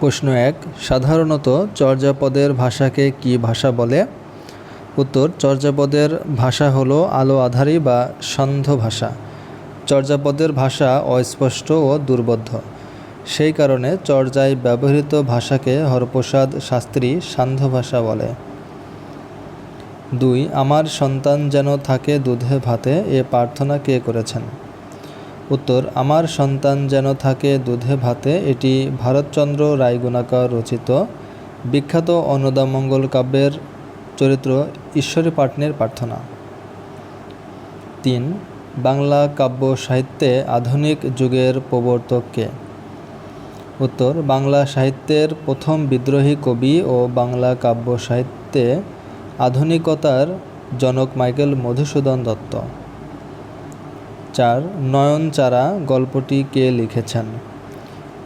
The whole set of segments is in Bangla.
প্রশ্ন এক, সাধারণত চর্যাপদের ভাষাকে কি ভাষা বলে? উত্তর, চর্যাপদের ভাষা হলো আলো আধারী বা সন্ধ ভাষা। চর্যাপদের ভাষা অস্পষ্ট ও দুর্বদ্ধ সেই কারণে চর্যায় ব্যবহৃত ভাষাকে হরপ্রসাদ শাস্ত্রী সান্ধ্য ভাষা বলে। দুই, আমার সন্তান যেন থাকে দুধে ভাতে, এ প্রার্থনা কে করেছেন? উত্তর, আমার সন্তান যেন থাকে দুধে ভাতে, এটি ভারতচন্দ্র রায়গুণাকর রচিত। বিখ্যাত অন্নদামঙ্গল কাব্যের চরিত্র ঈশ্বরী পাটনের প্রার্থনা। তিন, বাংলা কাব্য সাহিত্যে আধুনিক যুগের প্রবর্তককে উত্তর, বাংলা সাহিত্যের প্রথম বিদ্রোহী কবি ও বাংলা কাব্য সাহিত্যে আধুনিকতার জনক মাইকেল মধুসূদন দত্ত। চার, নয়নচারা গল্পটি কে লিখেছেন?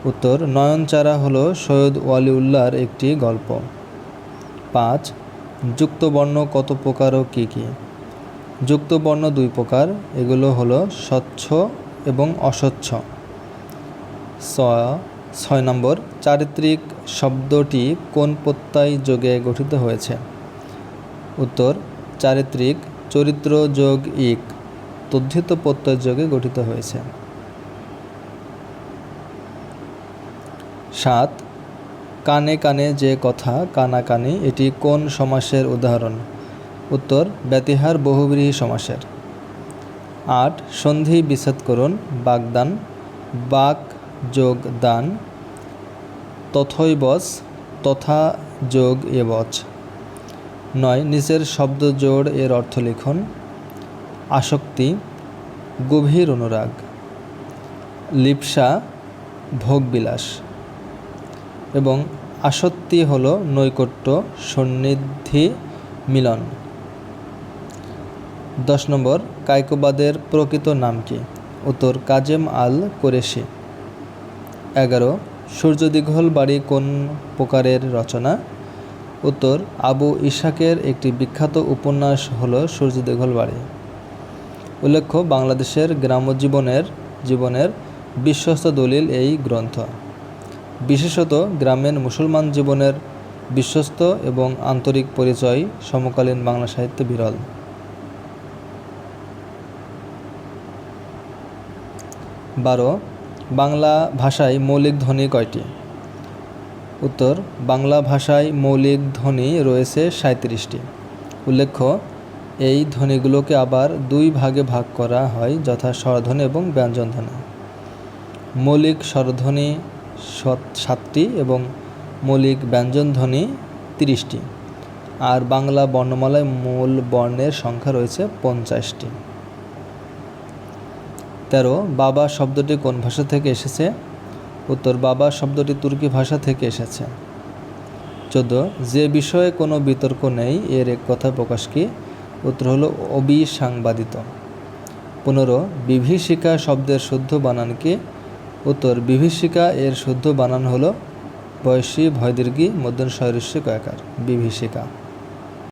উত্তর, নয়নচারা হলো সৈয়দ ওয়ালিউল্লাহর একটি গল্প। পাঁচ, যুক্তবর্ণ কত প্রকার ও কী কী? যুক্তবর্ণ দুই প্রকার, এগুলো হলো স্বচ্ছ এবং অস্বচ্ছ। ছয় নম্বর, চারিত্রিক শব্দটি কোন প্রত্যয় যোগে গঠিত হয়েছে? উত্তর, চারিত্রিক চরিত্র যোগ ইক। তদ্ধিত প্রত্যয় যোগে গঠিত হয়েছে। সাত, কানে কানে যে কথা, কানা কানে, এটি কোন সমাসের উদাহরণ? উত্তর, ব্যতিহার বহুব্রীহি সমাসের। আট, সন্ধি বিচ্ছেদ করুন, বাগদান, বাক যোগ দান তথৈবচ তথা যোগ এবচ নয় নিচের শব্দ জোড় এর অর্থ লিখুন আসক্তি, গভীর অনুরাগ, লিপসা, ভোগবিলাস এবং আসক্তি হল নৈকট্য, সন্নিধি, মিলন। দশ নম্বর, কায়কোবাদের প্রকৃত নাম কি? উত্তর, কাজেম আল কোরেশি এগারো সূর্য দীঘল বাড়ি কোন প্রকারের রচনা? উত্তর, আবু ইশাকের একটি বিখ্যাত উপন্যাস হল সূর্য দীঘল বাড়ি। উল্লেখ্য, বাংলাদেশের গ্রাম্য জীবনের জীবনের বিশ্বস্ত দলিল এই গ্রন্থ। বিশেষত গ্রামীণ মুসলমান জীবনের বিশ্বস্ত এবং আন্তরিক পরিচয় সমকালীন বাংলা সাহিত্যে বিরল। বারো, বাংলা ভাষায় মৌলিক ধ্বনি কয়টি? উত্তর, বাংলা ভাষায় মৌলিক ধ্বনি রয়েছে সাঁত্রিশটি উল্লেখ্য এই ধ্বনিগুলোকে আবার দুই ভাগে ভাগ করা হয়, যথা স্বরধ্বনি এবং ব্যঞ্জনধ্বনি। মৌলিক স্বরধ্বনি সাতটি এবং মৌলিক ব্যঞ্জনধ্বনি তিরিশটি। আর বাংলা বর্ণমালায় মূল বর্ণের সংখ্যা রয়েছে পঞ্চাশটি। তেরো, বাবা শব্দটি কোন ভাষা থেকে এসেছে? উত্তর, বাবা শব্দটি তুর্কি ভাষা থেকে এসেছে। চোদ্দ, যে বিষয়ে কোনো বিতর্ক নেই, এর এক কথা প্রকাশ কি? উত্তর হলো অবিসাংবাদিত। পনেরো, বিভীষিকা শব্দের শুদ্ধ বানান কি উত্তর, বিভীষিকা এর শুদ্ধ বানান হলো বয়সী ভয়দীর্ঘী মধ্যন সহস্য কয়াকার, বিভীষিকা।